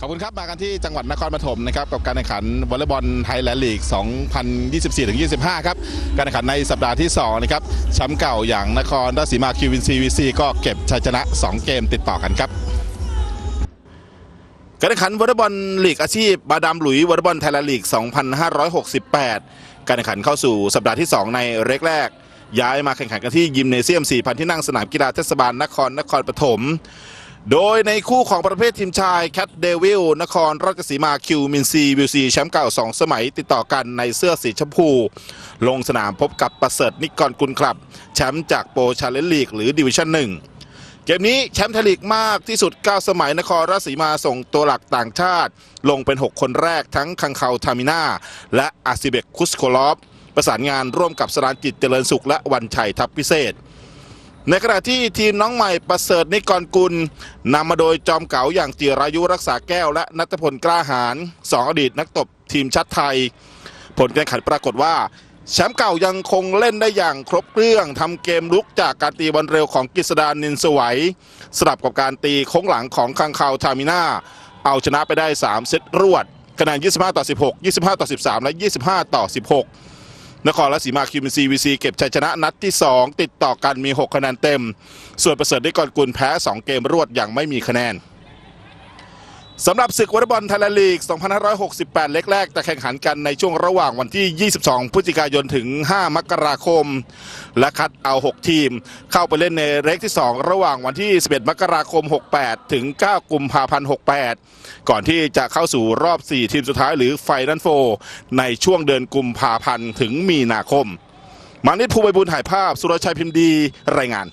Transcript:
ขอบคุณครับ มากันที่จังหวัดนครปฐมนะครับกับการแข่งขันวอลเลย์บอลไทยแลนด์ลีก 2024-25 ครับ การแข่งขันในสัปดาห์ที่ 2 นะครับแชมป์เก่าอย่างนครราชสีมาคิวินซีวีซีก็เก็บชัยชนะ 2 เกมติดต่อกันครับ การแข่งขันวอลเลย์บอลลีกอาชีพ บาดามหลุยวอลเลย์บอลไทยแลนด์ลีก 2568 การแข่งขันเข้าสู่สัปดาห์ที่ 2 ในเลกแรกย้ายมาแข่งขันกันที่ยิมเนเซียม 4,000 ที่นั่งสนามกีฬาเทศบาลนครนครปฐม โดยในคู่ของประเภททีมชายแคทเดวิลนครราชสีมาคิวมินซีวิวซีแชมป์เก่า 2 สมัยติดต่อกันในเสื้อสีชมพู ลงสนามพบกับประเสริฐนิกรกุลคลับ แชมป์จากโปรชาเลนจ์ลีกหรือดิวิชั่นหนึ่งเกมนี้แชมป์ไทยลีกมากที่สุด 9 สมัยนครราชสีมาส่งตัวหลักต่างชาติ ลงเป็น 6 คนแรกทั้งคังเคาทามิน่า และอาซิเบกคุสโคลอฟประสานงานร่วมกับสรานจิตเจริญสุขและวันชัยทัพพิเศษ ในขณะที่ทีมน้องใหม่ประเสริฐนิกรกุลนำมาโดยจอมเก๋าอย่างจิรายุรักษาแก้วและนัทพลกล้าหารสองอดีตนักตบทีมชาติไทย ผลการแข่งขันปรากฏว่า แชมป์เก่ายังคงเล่นได้อย่างครบเครื่องทำเกมลุกจากการตีบอลเร็วของกฤษดานินสวัยสลับกับการตีโค้งหลังของคังคาวทามิน่าเอาชนะไปได้ 3 เซตรวดคะแนน25 ต่อ 16 25 ต่อ 13 และ 25 ต่อ 16 นครราชสีมาคิวมินซีวีซีเก็บชัยชนะนัดที่ 2 ติดต่อกันมี 6 คะแนนเต็ม ส่วนประเสริฐได้กรกุลแพ้ 2 เกมรวดอย่างไม่มีคะแนน สำหรับศึกวอลเลย์บอลไทยแลนด์ลีก 2568 เล็กแรกจะแข่งขันกันในช่วงระหว่างวันที่ 22 พฤศจิกายนถึง 5 มกราคม และคัดเอา 6 ทีม เข้าไปเล่นในเล็กที่ 2 ระหว่างวันที่ 11 มกราคม 68 ถึง 9 กุมภาพันธ์ 68 ก่อนที่จะเข้าสู่รอบ 4 ทีมสุดท้ายหรือไฟนัลโฟในช่วงเดือนกุมภาพันธ์ถึงมีนาคม มานิดภูใบบุญถ่ายภาพ สุรชัยพิมพ์ดี รายงาน